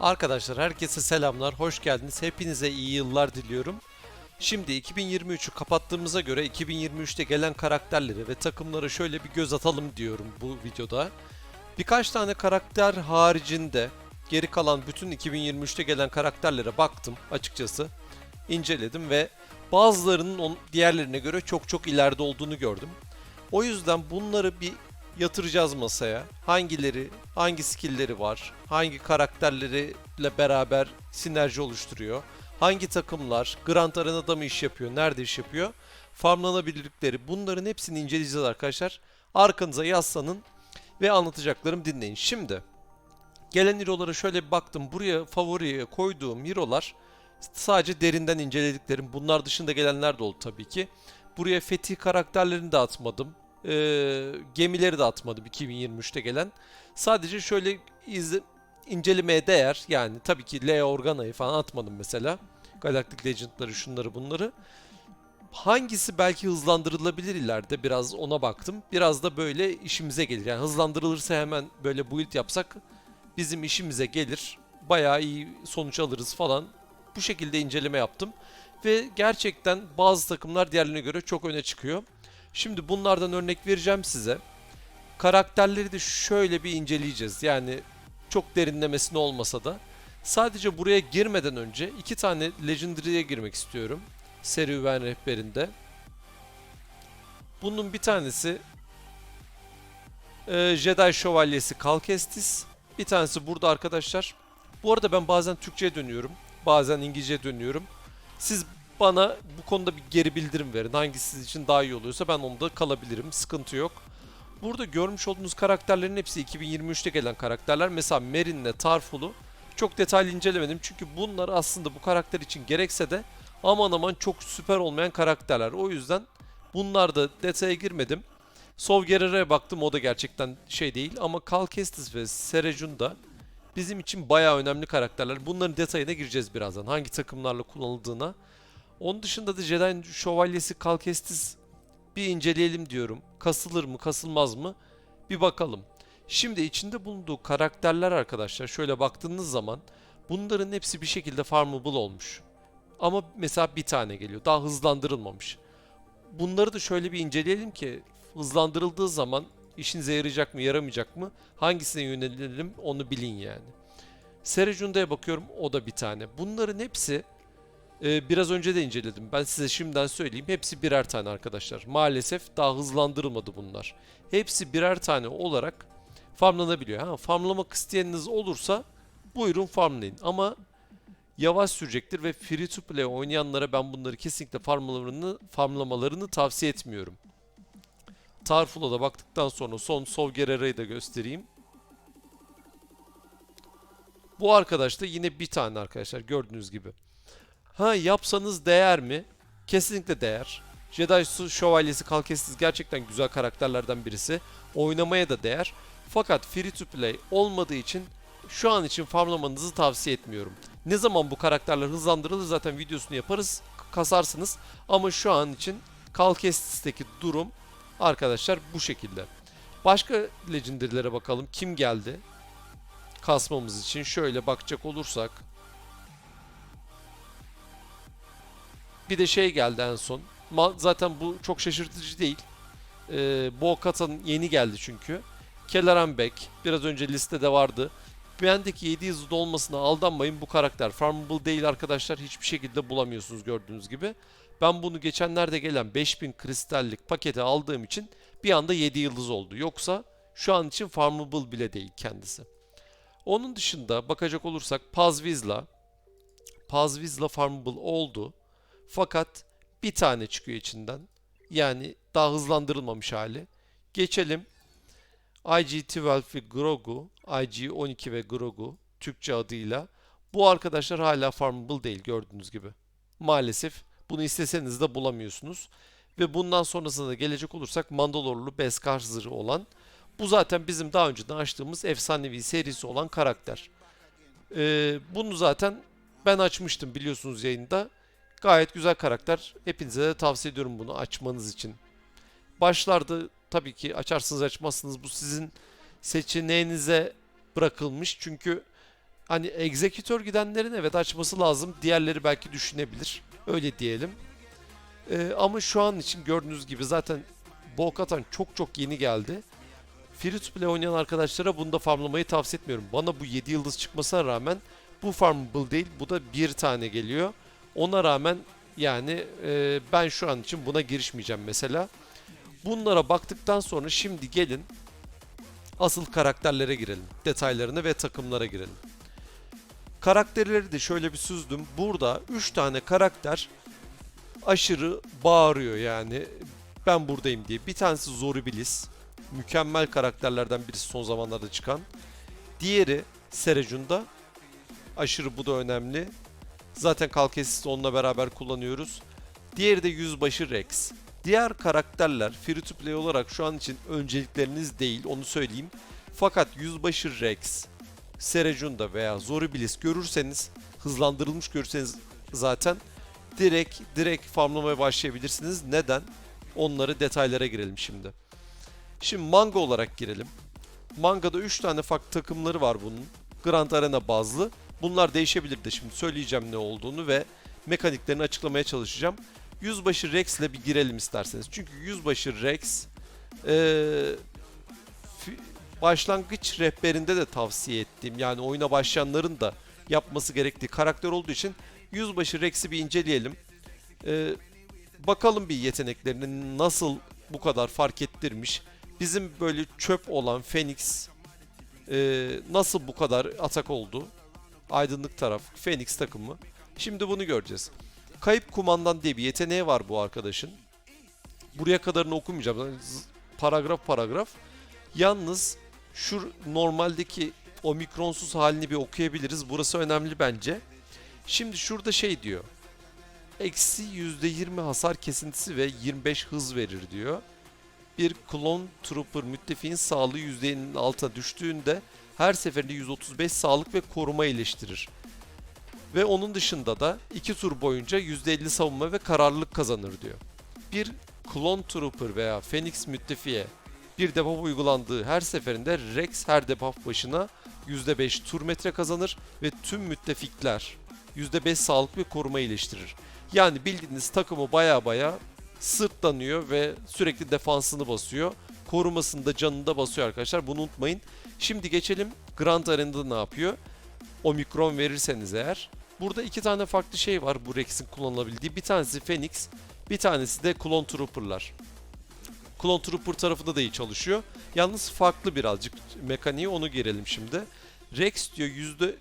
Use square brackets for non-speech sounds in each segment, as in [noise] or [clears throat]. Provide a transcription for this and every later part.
Arkadaşlar herkese selamlar, hoş geldiniz. Hepinize iyi yıllar diliyorum. Şimdi 2023'ü kapattığımıza göre 2023'te gelen karakterleri ve takımlara şöyle bir göz atalım diyorum bu videoda. Birkaç tane karakter haricinde geri kalan bütün 2023'te gelen karakterlere baktım açıkçası. inceledim ve bazılarının diğerlerine göre çok çok ileride olduğunu gördüm. O yüzden bunları bir yatıracağız masaya. Hangileri, hangi skill'leri var, hangi karakterleriyle beraber sinerji oluşturuyor, hangi takımlar Grand Arena'da mı iş yapıyor, nerede iş yapıyor, farmlanabilirlikleri bunların hepsini inceleyeceğiz arkadaşlar. Arkanıza yaslanın ve anlatacaklarım dinleyin. Şimdi gelen hero'lara şöyle bir baktım. Buraya favoriye koyduğum hero'lar sadece derinden incelediklerim. Bunlar dışında gelenler de oldu tabii ki. Buraya fetih karakterlerini de atmadım. Ee, gemileri de atmadım 2023'te gelen. Sadece şöyle izle, incelemeye değer yani tabii ki Lea Organa'yı falan atmadım mesela. Galactic Legend'ları şunları bunları. Hangisi belki hızlandırılabilir ileride biraz ona baktım. Biraz da böyle işimize gelir. Yani hızlandırılırsa hemen böyle build yapsak bizim işimize gelir. Bayağı iyi sonuç alırız falan. Bu şekilde inceleme yaptım. Ve gerçekten bazı takımlar diğerlerine göre çok öne çıkıyor. Şimdi bunlardan örnek vereceğim size. Karakterleri de şöyle bir inceleyeceğiz. Yani çok derinlemesine olmasa da. Sadece buraya girmeden önce iki tane Legendary'e girmek istiyorum. Serüven rehberinde. Bunun bir tanesi e, Jedi Şövalyesi Kalkestis. Bir tanesi burada arkadaşlar. Bu arada ben bazen Türkçe'ye dönüyorum. Bazen İngilizce'ye dönüyorum. Siz bana bu konuda bir geri bildirim verin. Hangisi sizin için daha iyi oluyorsa ben onda kalabilirim. Sıkıntı yok. Burada görmüş olduğunuz karakterlerin hepsi 2023'te gelen karakterler. Mesela Merin'le Tarful'u çok detaylı incelemedim. Çünkü bunlar aslında bu karakter için gerekse de aman aman çok süper olmayan karakterler. O yüzden bunlarda detaya girmedim. Sovgerer'e baktım o da gerçekten şey değil. Ama Kalkestis ve Serejun da bizim için bayağı önemli karakterler. Bunların detayına gireceğiz birazdan. Hangi takımlarla kullanıldığına. Onun dışında da Jedi Şövalyesi Kalkestis bir inceleyelim diyorum. Kasılır mı, kasılmaz mı? Bir bakalım. Şimdi içinde bulunduğu karakterler arkadaşlar şöyle baktığınız zaman bunların hepsi bir şekilde farmable olmuş. Ama mesela bir tane geliyor. Daha hızlandırılmamış. Bunları da şöyle bir inceleyelim ki hızlandırıldığı zaman işinize yarayacak mı, yaramayacak mı? Hangisine yönelelim onu bilin yani. Serejunda'ya bakıyorum o da bir tane. Bunların hepsi ee, biraz önce de inceledim. Ben size şimdiden söyleyeyim. Hepsi birer tane arkadaşlar. Maalesef daha hızlandırılmadı bunlar. Hepsi birer tane olarak farmlanabiliyor. Ha, farmlamak isteyeniniz olursa buyurun farmlayın. Ama yavaş sürecektir ve free to play oynayanlara ben bunları kesinlikle farmlamalarını, farmlamalarını tavsiye etmiyorum. Tarful'a da baktıktan sonra son Sovgerera'yı da göstereyim. Bu arkadaş da yine bir tane arkadaşlar gördüğünüz gibi. Ha yapsanız değer mi? Kesinlikle değer. Jedi Su Şövalyesi Kalkestis gerçekten güzel karakterlerden birisi. Oynamaya da değer. Fakat free to play olmadığı için şu an için farmlamanızı tavsiye etmiyorum. Ne zaman bu karakterler hızlandırılır zaten videosunu yaparız, kasarsınız. Ama şu an için Kalkestis'teki durum arkadaşlar bu şekilde. Başka legendary'lere bakalım. Kim geldi? Kasmamız için şöyle bakacak olursak Bir de şey geldi en son. Zaten bu çok şaşırtıcı değil. Ee, Bo-Katan'ın yeni geldi çünkü. Kelleran Beck biraz önce listede vardı. Bendeki 7 yıldız olmasına aldanmayın. Bu karakter farmable değil arkadaşlar. Hiçbir şekilde bulamıyorsunuz gördüğünüz gibi. Ben bunu geçenlerde gelen 5000 kristallik pakete aldığım için bir anda 7 yıldız oldu. Yoksa şu an için farmable bile değil kendisi. Onun dışında bakacak olursak Pazvizla Pazvizla farmable oldu. Fakat bir tane çıkıyor içinden. Yani daha hızlandırılmamış hali. Geçelim. IG-12 ve Grogu, IG-12 ve Grogu Türkçe adıyla. Bu arkadaşlar hala farmable değil gördüğünüz gibi. Maalesef bunu isteseniz de bulamıyorsunuz. Ve bundan sonrasında da gelecek olursak Mandalorlu Beskar zırhı olan. Bu zaten bizim daha önceden açtığımız efsanevi serisi olan karakter. Ee, bunu zaten ben açmıştım biliyorsunuz yayında. Gayet güzel karakter. Hepinize de tavsiye ediyorum bunu açmanız için. Başlarda tabii ki açarsınız açmazsınız bu sizin seçeneğinize bırakılmış. Çünkü hani egzekütör gidenlerin evet açması lazım. Diğerleri belki düşünebilir. Öyle diyelim. Ee, ama şu an için gördüğünüz gibi zaten Bo-Katan çok çok yeni geldi. Free to play oynayan arkadaşlara bunu da farmlamayı tavsiye etmiyorum. Bana bu 7 yıldız çıkmasına rağmen bu farmable değil. Bu da bir tane geliyor. Ona rağmen yani e, ben şu an için buna girişmeyeceğim mesela. Bunlara baktıktan sonra şimdi gelin asıl karakterlere girelim. Detaylarına ve takımlara girelim. Karakterleri de şöyle bir süzdüm. Burada 3 tane karakter aşırı bağırıyor yani ben buradayım diye. Bir tanesi Zoribilis. Mükemmel karakterlerden birisi son zamanlarda çıkan. Diğeri Serecunda. Aşırı bu da önemli. Zaten Kalkesis onunla beraber kullanıyoruz. Diğeri de Yüzbaşı Rex. Diğer karakterler free to play olarak şu an için öncelikleriniz değil onu söyleyeyim. Fakat Yüzbaşı Rex, Serecunda veya Zoribilis görürseniz hızlandırılmış görürseniz zaten direkt direkt farmlamaya başlayabilirsiniz. Neden? Onları detaylara girelim şimdi. Şimdi manga olarak girelim. Mangada 3 tane farklı takımları var bunun. Grand Arena bazlı. Bunlar değişebilir de şimdi söyleyeceğim ne olduğunu ve mekaniklerini açıklamaya çalışacağım. Yüzbaşı Rex ile bir girelim isterseniz. Çünkü Yüzbaşı Rex fi- başlangıç rehberinde de tavsiye ettiğim yani oyuna başlayanların da yapması gerektiği karakter olduğu için Yüzbaşı Rex'i bir inceleyelim. Ee, bakalım bir yeteneklerini nasıl bu kadar fark ettirmiş. Bizim böyle çöp olan Phoenix e, nasıl bu kadar atak oldu? Aydınlık taraf, Phoenix takımı. Şimdi bunu göreceğiz. Kayıp kumandan diye bir yeteneği var bu arkadaşın. Buraya kadarını okumayacağım. Paragraf paragraf. Yalnız şu normaldeki omikronsuz halini bir okuyabiliriz. Burası önemli bence. Şimdi şurada şey diyor. Eksi %20 hasar kesintisi ve 25 hız verir diyor. Bir klon trooper müttefiğin sağlığı %50'nin altına düştüğünde her seferinde 135 sağlık ve koruma iyileştirir. Ve onun dışında da 2 tur boyunca %50 savunma ve kararlılık kazanır diyor. Bir klon trooper veya Phoenix müttefiğe bir debuff uygulandığı her seferinde Rex her debuff başına %5 tur metre kazanır ve tüm müttefikler %5 sağlık ve koruma iyileştirir. Yani bildiğiniz takımı baya baya sırtlanıyor ve sürekli defansını basıyor. Korumasını da canını da basıyor arkadaşlar. Bunu unutmayın. Şimdi geçelim Grand Arena'da ne yapıyor? Omikron verirseniz eğer. Burada iki tane farklı şey var bu Rex'in kullanılabildiği. Bir tanesi Phoenix, bir tanesi de Clone Trooper'lar. Clone Trooper tarafında da iyi çalışıyor. Yalnız farklı birazcık mekaniği onu girelim şimdi. Rex diyor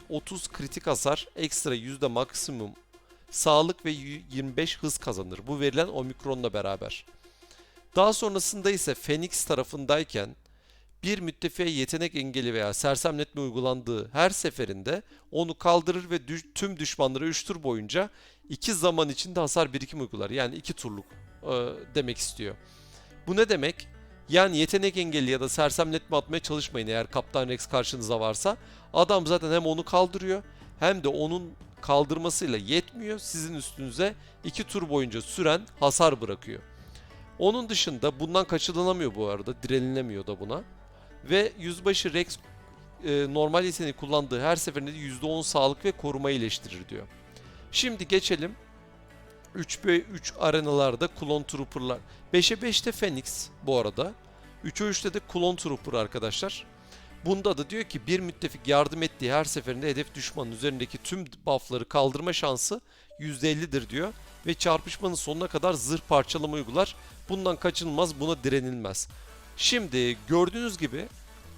%30 kritik hasar, ekstra yüzde maksimum sağlık ve y- 25 hız kazanır. Bu verilen Omikron'la beraber. Daha sonrasında ise Phoenix tarafındayken bir müttefiğe yetenek engeli veya sersemletme uygulandığı her seferinde onu kaldırır ve düş- tüm düşmanlara 3 tur boyunca 2 zaman içinde hasar birikim uygular. Yani 2 turluk e, demek istiyor. Bu ne demek? Yani yetenek engeli ya da sersemletme atmaya çalışmayın eğer Kaptan Rex karşınıza varsa. Adam zaten hem onu kaldırıyor hem de onun kaldırmasıyla yetmiyor. Sizin üstünüze 2 tur boyunca süren hasar bırakıyor. Onun dışında bundan kaçınılamıyor bu arada. Direnilemiyor da buna. Ve yüzbaşı Rex e, normal yeteneği kullandığı her seferinde %10 sağlık ve koruma iyileştirir diyor. Şimdi geçelim 3v3 arenalarda Clone Trooper'lar. 5'e 5'te Phoenix bu arada. 3'e 3'te de Clone Trooper arkadaşlar. Bunda da diyor ki bir müttefik yardım ettiği her seferinde hedef düşmanın üzerindeki tüm buffları kaldırma şansı %50'dir diyor. Ve çarpışmanın sonuna kadar zırh parçalama uygular. Bundan kaçınılmaz buna direnilmez. Şimdi gördüğünüz gibi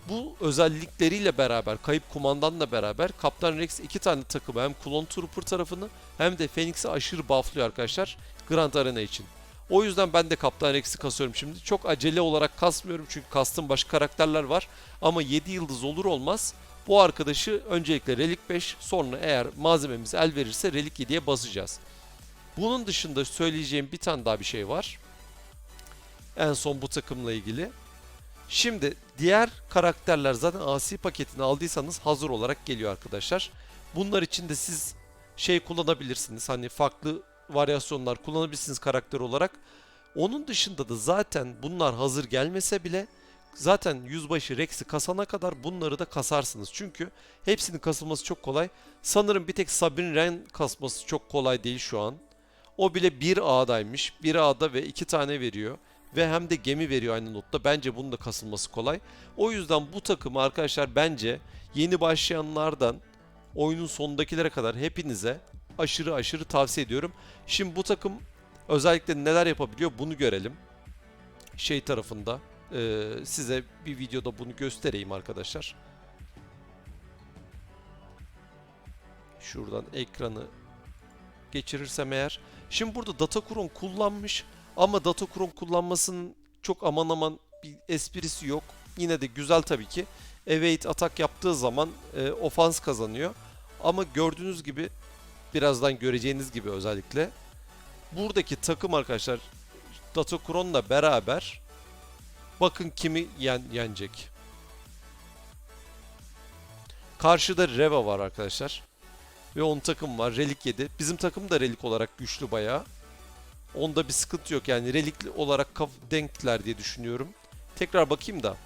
bu özellikleriyle beraber, kayıp kumandanla beraber Kaptan Rex iki tane takımı hem Clone Trooper tarafını hem de Phoenix'i aşırı bufflıyor arkadaşlar Grand Arena için. O yüzden ben de Kaptan Rex'i kasıyorum şimdi. Çok acele olarak kasmıyorum çünkü kastım başka karakterler var. Ama 7 yıldız olur olmaz bu arkadaşı öncelikle Relik 5 sonra eğer malzememiz el verirse Relik 7'ye basacağız. Bunun dışında söyleyeceğim bir tane daha bir şey var. En son bu takımla ilgili. Şimdi diğer karakterler zaten asi paketini aldıysanız hazır olarak geliyor arkadaşlar. Bunlar için de siz şey kullanabilirsiniz. Hani farklı varyasyonlar kullanabilirsiniz karakter olarak. Onun dışında da zaten bunlar hazır gelmese bile zaten yüzbaşı Rex'i kasana kadar bunları da kasarsınız. Çünkü hepsinin kasılması çok kolay. Sanırım bir tek Sabine Wren kasması çok kolay değil şu an. O bile bir A'daymış. Bir A'da ve iki tane veriyor. Ve hem de gemi veriyor aynı notta. Bence bunun da kasılması kolay. O yüzden bu takımı arkadaşlar bence yeni başlayanlardan oyunun sonundakilere kadar hepinize aşırı aşırı tavsiye ediyorum. Şimdi bu takım özellikle neler yapabiliyor bunu görelim. Şey tarafında e, size bir videoda bunu göstereyim arkadaşlar. Şuradan ekranı geçirirsem eğer. Şimdi burada Datacron kullanmış ama Datacron kullanmasının çok aman aman bir esprisi yok. Yine de güzel tabii ki. Evade atak yaptığı zaman e, ofans kazanıyor. Ama gördüğünüz gibi birazdan göreceğiniz gibi özellikle buradaki takım arkadaşlar Datacron'la beraber bakın kimi yen, yenecek. Karşıda Reva var arkadaşlar. Ve onun takım var. Relik 7. Bizim takım da relik olarak güçlü bayağı. Onda bir sıkıntı yok. Yani relik olarak denkler diye düşünüyorum. Tekrar bakayım da.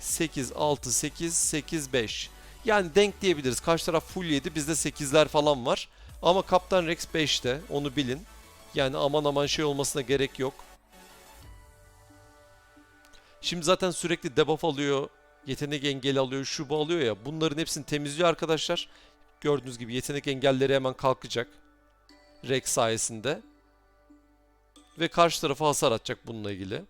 8, 6, 8, 8, 5. Yani denk diyebiliriz. Karşı taraf full 7. Bizde 8'ler falan var. Ama Kaptan Rex 5'te. Onu bilin. Yani aman aman şey olmasına gerek yok. Şimdi zaten sürekli debuff alıyor. Yetenek engeli alıyor. Şu bu alıyor ya. Bunların hepsini temizliyor arkadaşlar. Gördüğünüz gibi yetenek engelleri hemen kalkacak. Rex sayesinde. Ve karşı tarafa hasar atacak bununla ilgili.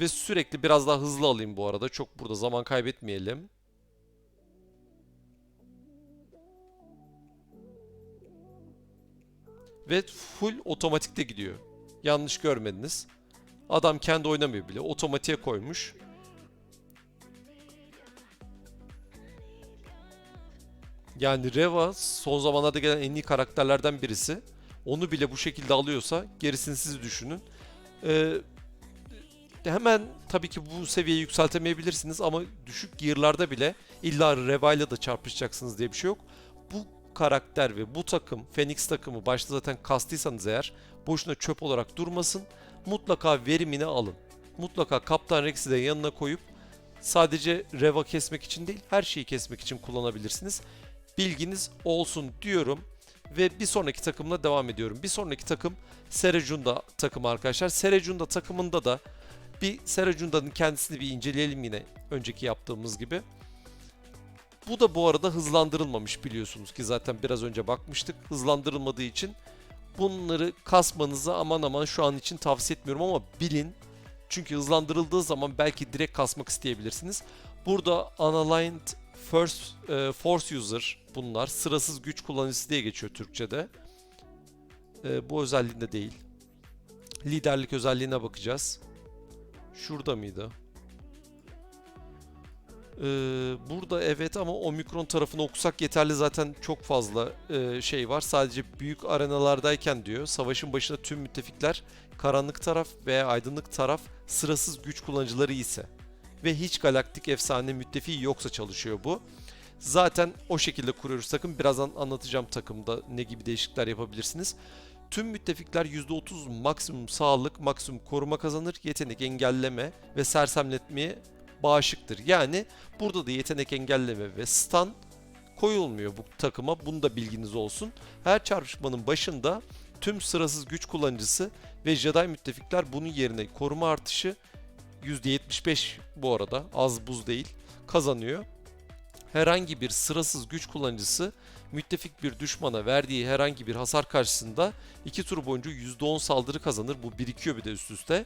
Ve sürekli biraz daha hızlı alayım bu arada. Çok burada zaman kaybetmeyelim. Ve full otomatikte gidiyor. Yanlış görmediniz. Adam kendi oynamıyor bile. Otomatiğe koymuş. Yani Reva son zamanlarda gelen en iyi karakterlerden birisi. Onu bile bu şekilde alıyorsa gerisini siz düşünün. Ee, hemen tabii ki bu seviyeyi yükseltemeyebilirsiniz ama düşük gear'larda bile illa Reva ile de çarpışacaksınız diye bir şey yok. Bu karakter ve bu takım, Phoenix takımı başta zaten kastıysanız eğer boşuna çöp olarak durmasın. Mutlaka verimini alın. Mutlaka Kaptan Rex'i de yanına koyup sadece Reva kesmek için değil her şeyi kesmek için kullanabilirsiniz. Bilginiz olsun diyorum ve bir sonraki takımla devam ediyorum. Bir sonraki takım Serecunda takımı arkadaşlar. Serecunda takımında da bir Serecunda'nın kendisini bir inceleyelim yine önceki yaptığımız gibi. Bu da bu arada hızlandırılmamış biliyorsunuz ki zaten biraz önce bakmıştık. Hızlandırılmadığı için bunları kasmanızı aman aman şu an için tavsiye etmiyorum ama bilin. Çünkü hızlandırıldığı zaman belki direkt kasmak isteyebilirsiniz. Burada Unaligned First e, Force User bunlar. Sırasız güç kullanıcısı diye geçiyor Türkçe'de. E, bu özelliğinde değil. Liderlik özelliğine bakacağız. Şurada mıydı? Ee, burada evet ama omikron tarafını okusak yeterli zaten çok fazla e, şey var. Sadece büyük arenalardayken diyor savaşın başında tüm müttefikler karanlık taraf veya aydınlık taraf sırasız güç kullanıcıları ise ve hiç galaktik efsane müttefiği yoksa çalışıyor bu. Zaten o şekilde kuruyoruz takım. Birazdan anlatacağım takımda ne gibi değişiklikler yapabilirsiniz. Tüm müttefikler %30 maksimum sağlık, maksimum koruma kazanır. Yetenek engelleme ve sersemletmeye bağışıktır. Yani burada da yetenek engelleme ve stun koyulmuyor bu takıma. Bunu da bilginiz olsun. Her çarpışmanın başında tüm sırasız güç kullanıcısı ve Jedi müttefikler bunun yerine koruma artışı %75 bu arada az buz değil kazanıyor. Herhangi bir sırasız güç kullanıcısı müttefik bir düşmana verdiği herhangi bir hasar karşısında 2 tur boyunca %10 saldırı kazanır. Bu birikiyor bir de üst üste.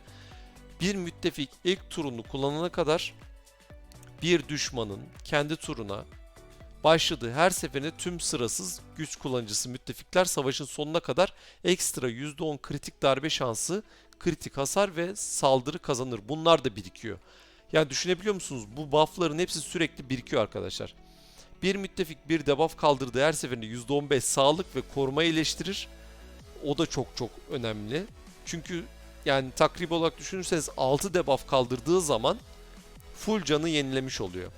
Bir müttefik ilk turunu kullanana kadar bir düşmanın kendi turuna başladığı her seferinde tüm sırasız güç kullanıcısı müttefikler savaşın sonuna kadar ekstra %10 kritik darbe şansı, kritik hasar ve saldırı kazanır. Bunlar da birikiyor. Yani düşünebiliyor musunuz? Bu buffların hepsi sürekli birikiyor arkadaşlar. Bir müttefik bir debuff kaldırdığı her seferinde %15 sağlık ve koruma iyileştirir. O da çok çok önemli. Çünkü yani takribi olarak düşünürseniz 6 debuff kaldırdığı zaman full canı yenilemiş oluyor.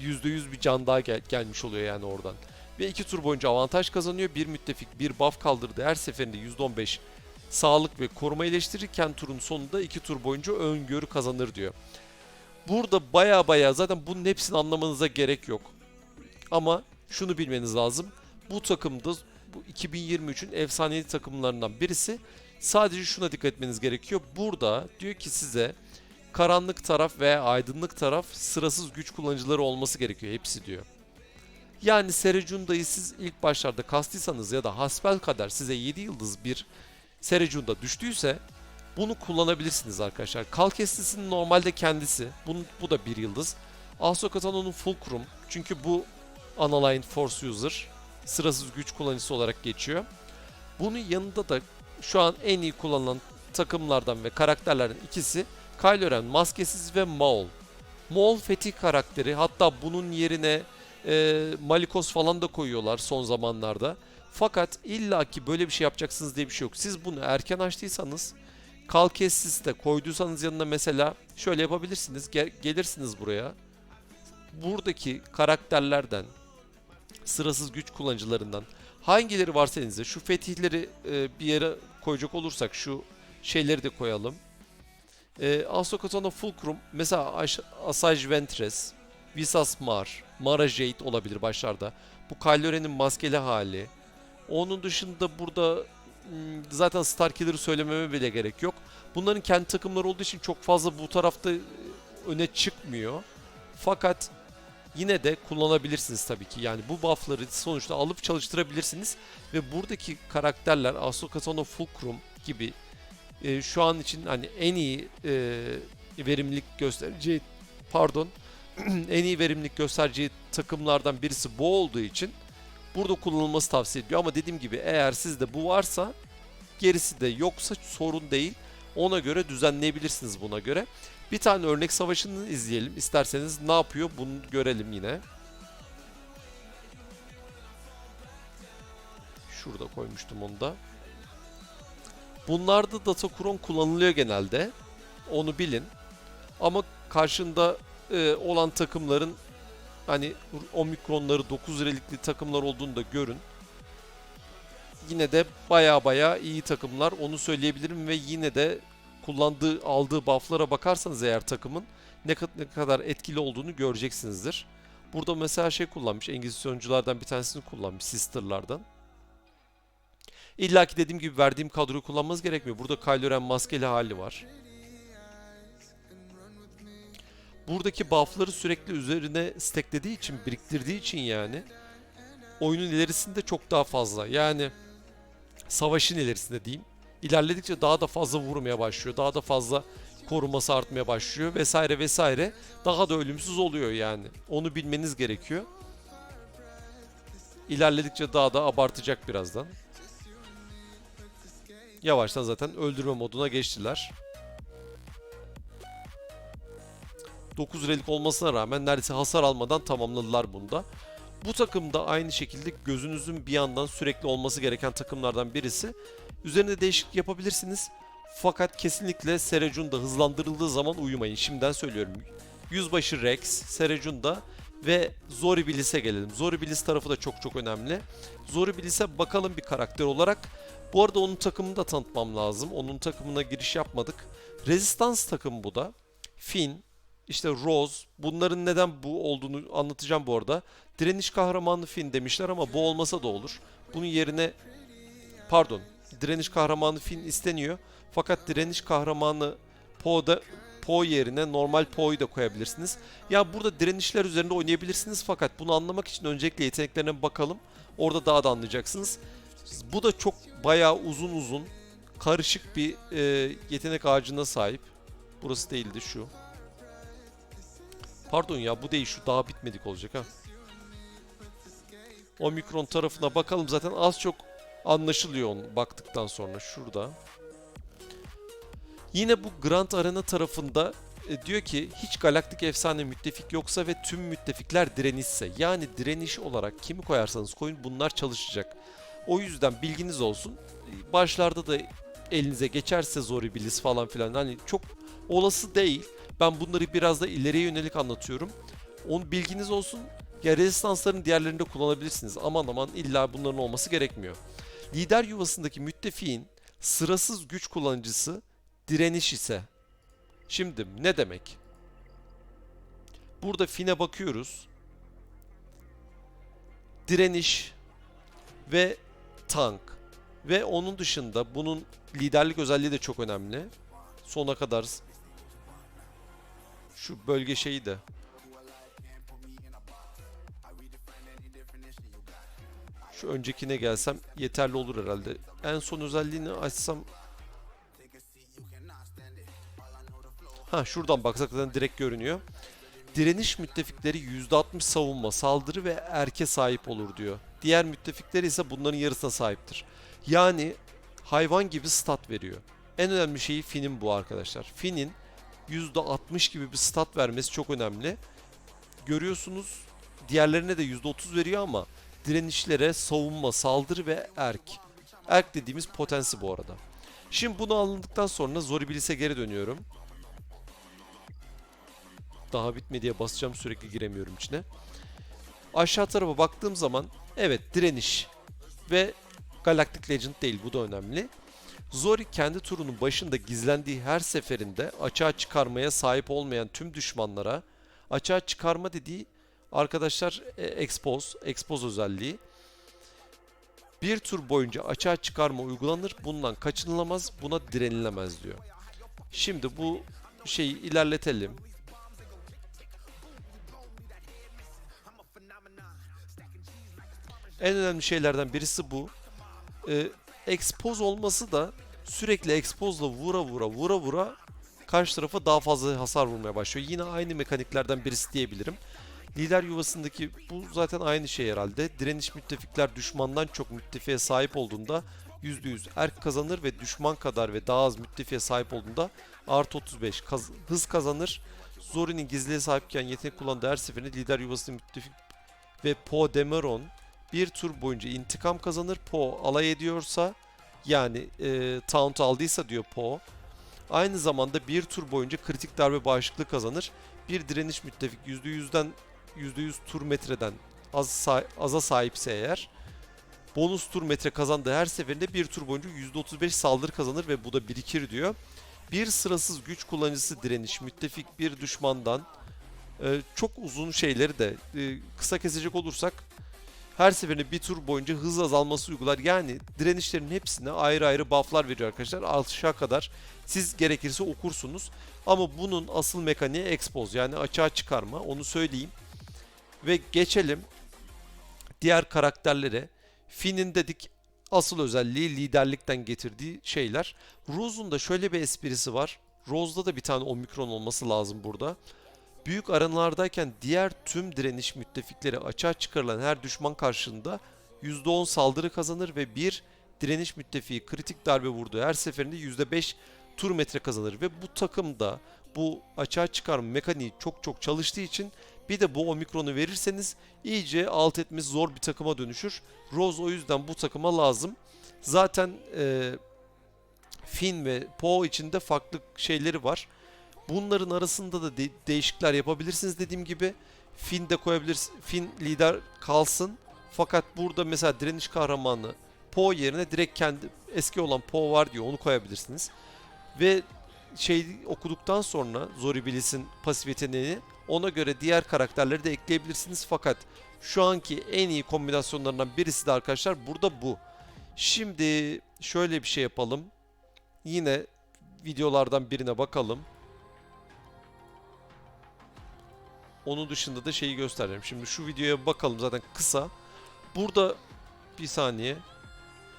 %100 bir can daha gel- gelmiş oluyor yani oradan. Ve 2 tur boyunca avantaj kazanıyor. Bir müttefik bir buff kaldırdığı her seferinde %15 sağlık ve koruma iyileştirirken turun sonunda 2 tur boyunca öngörü kazanır diyor. Burada baya baya zaten bunun hepsini anlamanıza gerek yok. Ama şunu bilmeniz lazım. Bu takımda bu 2023'ün efsanevi takımlarından birisi. Sadece şuna dikkat etmeniz gerekiyor. Burada diyor ki size karanlık taraf veya aydınlık taraf sırasız güç kullanıcıları olması gerekiyor. Hepsi diyor. Yani Serecunda'yı siz ilk başlarda kastıysanız ya da hasbel kadar size 7 yıldız bir Serecunda düştüyse bunu kullanabilirsiniz arkadaşlar. Kalkestisinin normalde kendisi. Bunun, bu da bir yıldız. Ahsoka Fulcrum. Çünkü bu Unaligned Force User. Sırasız güç kullanıcısı olarak geçiyor. Bunun yanında da şu an en iyi kullanılan takımlardan ve karakterlerden ikisi Kylo Ren maskesiz ve Maul. Maul fetih karakteri hatta bunun yerine e, Malikos falan da koyuyorlar son zamanlarda. Fakat illaki böyle bir şey yapacaksınız diye bir şey yok. Siz bunu erken açtıysanız Kalkessiz de koyduysanız yanına mesela şöyle yapabilirsiniz. Gel- gelirsiniz buraya. Buradaki karakterlerden sırasız güç kullanıcılarından hangileri varsa elinizde şu fetihleri e, bir yere koyacak olursak şu şeyleri de koyalım. E, Ahsoka Tano Fulcrum mesela Aş- Asajj Ventress, Visas Mar, Mara Jade olabilir başlarda. Bu Kylo Ren'in maskeli hali. Onun dışında burada hmm, zaten Starkiller'ı söylememe bile gerek yok. Bunların kendi takımları olduğu için çok fazla bu tarafta e, öne çıkmıyor. Fakat yine de kullanabilirsiniz tabii ki. Yani bu buff'ları sonuçta alıp çalıştırabilirsiniz. Ve buradaki karakterler Ahsoka Tano Fulcrum gibi e, şu an için hani en iyi e, verimlilik göstereceği pardon [clears throat] en iyi verimlilik göstereceği takımlardan birisi bu olduğu için burada kullanılması tavsiye ediliyor. Ama dediğim gibi eğer sizde bu varsa gerisi de yoksa sorun değil. Ona göre düzenleyebilirsiniz buna göre. Bir tane örnek savaşını izleyelim. İsterseniz ne yapıyor bunu görelim yine. Şurada koymuştum onu da. Bunlarda Datacron kullanılıyor genelde. Onu bilin. Ama karşında e, olan takımların hani omikronları 9 relikli takımlar olduğunu da görün. Yine de baya baya iyi takımlar onu söyleyebilirim ve yine de kullandığı aldığı buff'lara bakarsanız eğer takımın ne, kad- ne kadar etkili olduğunu göreceksinizdir. Burada mesela şey kullanmış, Engizisyonculardan bir tanesini kullanmış, Sister'lardan. İlla ki dediğim gibi verdiğim kadroyu kullanmanız gerekmiyor. Burada Kylo Ren maskeli hali var. Buradaki buff'ları sürekli üzerine stacklediği için, biriktirdiği için yani oyunun ilerisinde çok daha fazla. Yani savaşın ilerisinde diyeyim. İlerledikçe daha da fazla vurmaya başlıyor. Daha da fazla koruması artmaya başlıyor vesaire vesaire. Daha da ölümsüz oluyor yani. Onu bilmeniz gerekiyor. İlerledikçe daha da abartacak birazdan. Yavaştan zaten öldürme moduna geçtiler. 9 relik olmasına rağmen neredeyse hasar almadan tamamladılar bunda. Bu takımda aynı şekilde gözünüzün bir yandan sürekli olması gereken takımlardan birisi. Üzerinde değişiklik yapabilirsiniz. Fakat kesinlikle Serecunda hızlandırıldığı zaman uyumayın. Şimdiden söylüyorum. Yüzbaşı Rex, Serecunda ve Zoribilis'e gelelim. Zoribilis tarafı da çok çok önemli. Zoribilis'e bakalım bir karakter olarak. Bu arada onun takımını da tanıtmam lazım. Onun takımına giriş yapmadık. Resistans takımı bu da. Finn, işte Rose. Bunların neden bu olduğunu anlatacağım bu arada. Direniş kahramanı Finn demişler ama bu olmasa da olur. Bunun yerine pardon direniş kahramanı Finn isteniyor. Fakat direniş kahramanı Poe'da Poe yerine normal Poe'yu da koyabilirsiniz. Ya burada direnişler üzerinde oynayabilirsiniz fakat bunu anlamak için öncelikle yeteneklerine bakalım. Orada daha da anlayacaksınız. Bu da çok bayağı uzun uzun karışık bir e, yetenek ağacına sahip. Burası değildi şu. Pardon ya bu değil şu daha bitmedik olacak ha. Omikron tarafına bakalım zaten az çok anlaşılıyor onu baktıktan sonra şurada. Yine bu Grand Arena tarafında e, diyor ki hiç galaktik efsane müttefik yoksa ve tüm müttefikler direnişse yani direniş olarak kimi koyarsanız koyun bunlar çalışacak. O yüzden bilginiz olsun. E, Başlarda da elinize geçerse Zoribilis falan filan hani çok olası değil. Ben bunları biraz da ileriye yönelik anlatıyorum. Onu bilginiz olsun. Ya rezistansların diğerlerini de kullanabilirsiniz. Aman aman illa bunların olması gerekmiyor. Lider yuvasındaki müttefiğin Sırasız güç kullanıcısı direniş ise. Şimdi ne demek? Burada fine bakıyoruz. Direniş ve tank. Ve onun dışında bunun liderlik özelliği de çok önemli. Sona kadar şu bölge şeyi de Şu öncekine gelsem yeterli olur herhalde. En son özelliğini açsam Ha şuradan baksak zaten direkt görünüyor. Direniş müttefikleri %60 savunma, saldırı ve erke sahip olur diyor. Diğer müttefikleri ise bunların yarısına sahiptir. Yani hayvan gibi stat veriyor. En önemli şeyi Finn'in bu arkadaşlar. Finn'in %60 gibi bir stat vermesi çok önemli. Görüyorsunuz diğerlerine de %30 veriyor ama direnişlere savunma, saldırı ve erk. Erk dediğimiz potensi bu arada. Şimdi bunu alındıktan sonra Zoribilis'e geri dönüyorum. Daha bitmediye basacağım sürekli giremiyorum içine. Aşağı tarafa baktığım zaman evet direniş ve Galactic Legend değil bu da önemli. Zori kendi turunun başında gizlendiği her seferinde açığa çıkarmaya sahip olmayan tüm düşmanlara açığa çıkarma dediği arkadaşlar e, expose, expose özelliği. Bir tur boyunca açığa çıkarma uygulanır. Bundan kaçınılamaz, buna direnilemez diyor. Şimdi bu şeyi ilerletelim. En önemli şeylerden birisi bu. Ee, expose olması da sürekli expose'la vura vura vura vura karşı tarafa daha fazla hasar vurmaya başlıyor. Yine aynı mekaniklerden birisi diyebilirim. Lider yuvasındaki bu zaten aynı şey herhalde. Direniş müttefikler düşmandan çok müttefiğe sahip olduğunda %100 erk kazanır ve düşman kadar ve daha az müttefiğe sahip olduğunda artı 35 kaz hız kazanır. Zori'nin gizliye sahipken yetenek kullandığı her seferinde lider yuvasının müttefik ve Po Demeron bir tur boyunca intikam kazanır. Po alay ediyorsa yani e, taunt aldıysa diyor Po. Aynı zamanda bir tur boyunca kritik darbe bağışıklığı kazanır. Bir direniş müttefik %100'den %100 tur metreden az sa- aza sahipse eğer bonus tur metre kazandığı her seferinde bir tur boyunca %35 saldırı kazanır ve bu da birikir diyor. Bir sırasız güç kullanıcısı direniş müttefik bir düşmandan e, çok uzun şeyleri de e, kısa kesecek olursak her seferinde bir tur boyunca hız azalması uygular. Yani direnişlerin hepsine ayrı ayrı bufflar veriyor arkadaşlar. Aşağı kadar siz gerekirse okursunuz. Ama bunun asıl mekaniği expose yani açığa çıkarma onu söyleyeyim. Ve geçelim diğer karakterlere. Finn'in dedik asıl özelliği liderlikten getirdiği şeyler. Rose'un da şöyle bir esprisi var. Rose'da da bir tane omikron olması lazım burada. Büyük arenalardayken diğer tüm direniş müttefikleri açığa çıkarılan her düşman karşılığında %10 saldırı kazanır ve bir direniş müttefiği kritik darbe vurduğu her seferinde %5 tur metre kazanır ve bu takımda bu açığa çıkarma mekaniği çok çok çalıştığı için bir de bu omikronu verirseniz iyice alt etmesi zor bir takıma dönüşür. Rose o yüzden bu takıma lazım. Zaten e, Finn ve Poe içinde farklı şeyleri var. Bunların arasında da de- değişiklikler yapabilirsiniz dediğim gibi. Finn de koyabilirsiniz. Finn lider kalsın. Fakat burada mesela direniş kahramanı Poe yerine direkt kendi eski olan Poe var diyor onu koyabilirsiniz. Ve şey okuduktan sonra Zoribilis'in pasif yeteneğini ona göre diğer karakterleri de ekleyebilirsiniz. Fakat şu anki en iyi kombinasyonlarından birisi de arkadaşlar burada bu. Şimdi şöyle bir şey yapalım. Yine videolardan birine bakalım. Onun dışında da şeyi göstereceğim. Şimdi şu videoya bakalım zaten kısa. Burada bir saniye.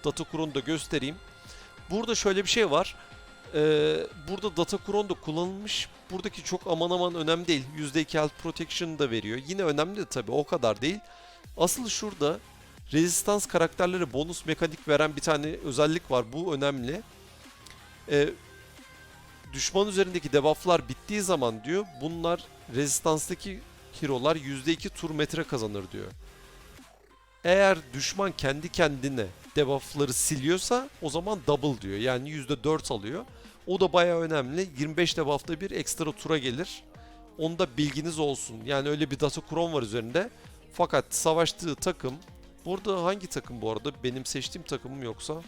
Datacron'u da göstereyim. Burada şöyle bir şey var. Ee, burada Datacron da kullanılmış. Buradaki çok aman aman önemli değil. %2 health protection da veriyor. Yine önemli de tabii o kadar değil. Asıl şurada rezistans karakterlere bonus mekanik veren bir tane özellik var. Bu önemli. Ee, düşman üzerindeki debufflar bittiği zaman diyor bunlar rezistanstaki hero'lar %2 tur metre kazanır diyor. Eğer düşman kendi kendine debuffları siliyorsa o zaman double diyor. Yani %4 alıyor. O da bayağı önemli. 25 debuff'ta bir ekstra tura gelir. Onda bilginiz olsun. Yani öyle bir data kron var üzerinde. Fakat savaştığı takım Burada hangi takım bu arada? Benim seçtiğim takımım yoksa?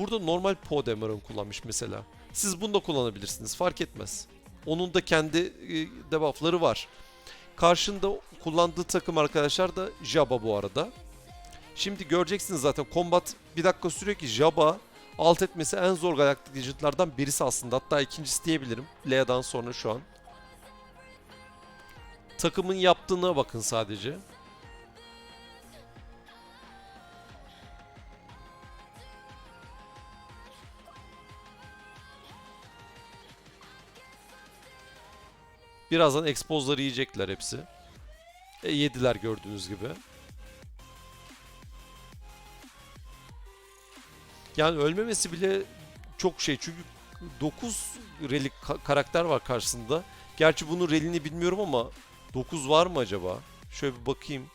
Burada normal Poe Dameron kullanmış mesela. Siz bunu da kullanabilirsiniz. Fark etmez. Onun da kendi e, debuffları var. Karşında kullandığı takım arkadaşlar da Jabba bu arada. Şimdi göreceksiniz zaten combat bir dakika sürüyor ki Jabba alt etmesi en zor Galactic Legend'lardan birisi aslında. Hatta ikincisi diyebilirim. Leia'dan sonra şu an. Takımın yaptığına bakın sadece. Birazdan expozları yiyecekler hepsi. E, yediler gördüğünüz gibi. Yani ölmemesi bile çok şey çünkü 9 relik ka- karakter var karşısında. Gerçi bunun relini bilmiyorum ama 9 var mı acaba? Şöyle bir bakayım.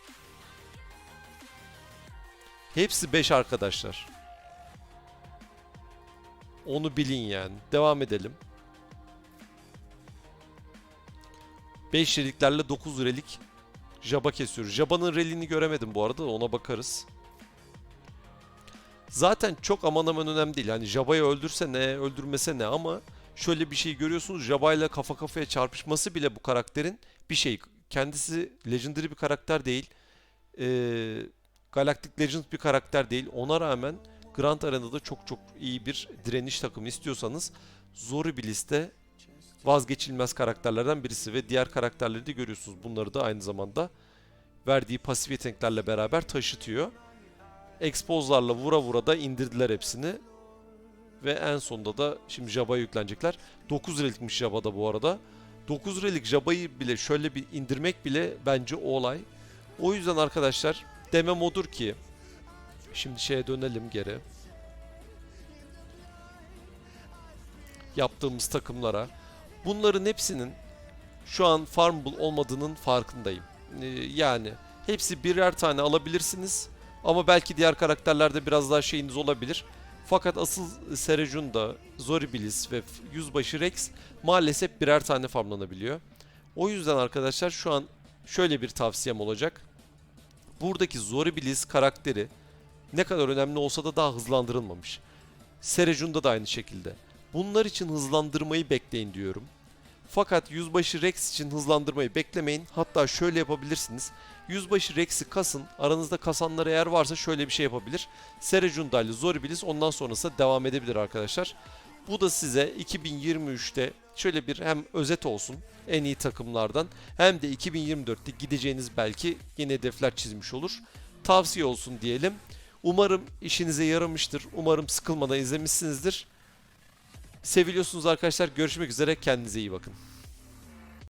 Hepsi 5 arkadaşlar. Onu bilin yani. Devam edelim. 5 reliklerle 9 relik Jabba kesiyoruz. Jabba'nın relini göremedim bu arada da ona bakarız. Zaten çok aman aman önemli değil. Yani Jabba'yı öldürse ne, öldürmese ne ama şöyle bir şey görüyorsunuz. Jabba ile kafa kafaya çarpışması bile bu karakterin bir şey. Kendisi legendary bir karakter değil. Ee, Galactic Legends bir karakter değil. Ona rağmen Grand Arena'da çok çok iyi bir direniş takımı istiyorsanız Zoribilis'te vazgeçilmez karakterlerden birisi ve diğer karakterleri de görüyorsunuz. Bunları da aynı zamanda verdiği pasif yeteneklerle beraber taşıtıyor. Expozlarla vura vura da indirdiler hepsini. Ve en sonunda da şimdi Jaba'ya yüklenecekler. 9 relikmiş Jaba'da bu arada. 9 relik Jaba'yı bile şöyle bir indirmek bile bence o olay. O yüzden arkadaşlar demem odur ki şimdi şeye dönelim geri. Yaptığımız takımlara. Bunların hepsinin şu an farmable olmadığının farkındayım. Ee, yani hepsi birer tane alabilirsiniz. Ama belki diğer karakterlerde biraz daha şeyiniz olabilir. Fakat asıl Serejunda, Zoribilis ve Yüzbaşı Rex maalesef birer tane farmlanabiliyor. O yüzden arkadaşlar şu an şöyle bir tavsiyem olacak. Buradaki Zoribilis karakteri ne kadar önemli olsa da daha hızlandırılmamış. Serejunda da aynı şekilde. Bunlar için hızlandırmayı bekleyin diyorum. Fakat Yüzbaşı Rex için hızlandırmayı beklemeyin. Hatta şöyle yapabilirsiniz. Yüzbaşı Rex'i kasın. Aranızda kasanlar eğer varsa şöyle bir şey yapabilir. Serejunda ile Zoribilis ondan sonrası devam edebilir arkadaşlar. Bu da size 2023'te şöyle bir hem özet olsun en iyi takımlardan hem de 2024'te gideceğiniz belki yeni hedefler çizmiş olur. Tavsiye olsun diyelim. Umarım işinize yaramıştır. Umarım sıkılmadan izlemişsinizdir. Seviliyorsunuz arkadaşlar. Görüşmek üzere. Kendinize iyi bakın.